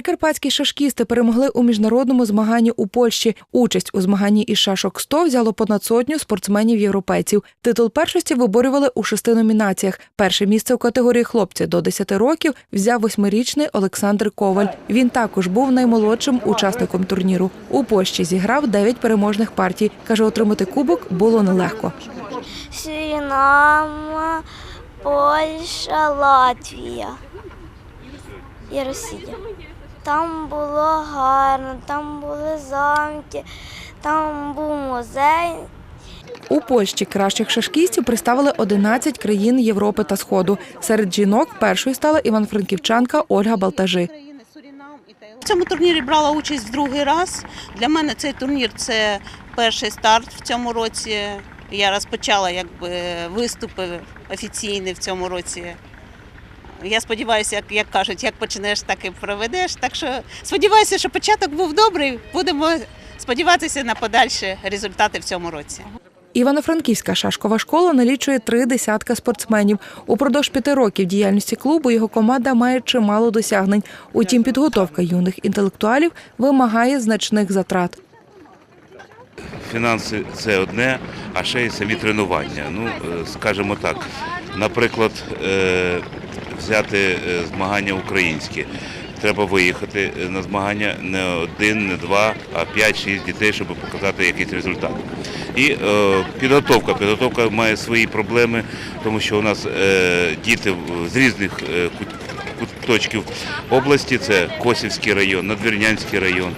Прикарпатські шашкісти перемогли у міжнародному змаганні у Польщі. Участь у змаганні із шашок 100 взяло понад сотню спортсменів-європейців. Титул першості виборювали у шести номінаціях. Перше місце у категорії хлопці до 10 років взяв восьмирічний Олександр Коваль. Він також був наймолодшим учасником турніру. У Польщі зіграв 9 переможних партій. Каже, отримати кубок було нелегко. Сурінам, Польща, Латвія і Росія. Там було гарно, там були замки, там був музей. У Польщі кращих шашкістів представили 11 країн Європи та Сходу. Серед жінок першою стала івано-франківчанка Ольга Балтажи. В цьому турнірі брала участь в другий раз. Для мене цей турнір це перший старт в цьому році. Я розпочала якби виступи офіційні в цьому році. Я сподіваюся, як, як кажуть, як почнеш, так і проведеш. Так що сподіваюся, що початок був добрий. Будемо сподіватися на подальші результати в цьому році. Івано-Франківська шашкова школа налічує три десятка спортсменів. Упродовж п'яти років діяльності клубу його команда має чимало досягнень. Утім, підготовка юних інтелектуалів вимагає значних затрат. Фінанси це одне, а ще й самі тренування. Ну, е, скажімо так, наприклад, е, взяти е, змагання українські. Треба виїхати е, на змагання не один, не два, а п'ять-шість дітей, щоб показати якийсь результат. І е, підготовка. Підготовка має свої проблеми, тому що у нас е, діти з різних е, куточків області. Це Косівський район, Надвірнянський район.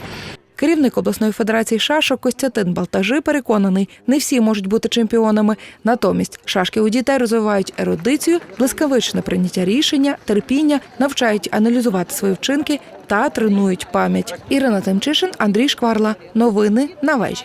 Керівник обласної федерації шашок Костянтин Балтажи переконаний, не всі можуть бути чемпіонами. Натомість шашки у дітей розвивають ерудицію, блискавичне прийняття рішення, терпіння, навчають аналізувати свої вчинки та тренують пам'ять. Ірина Тимчишин, Андрій Шкварла. Новини на вежі.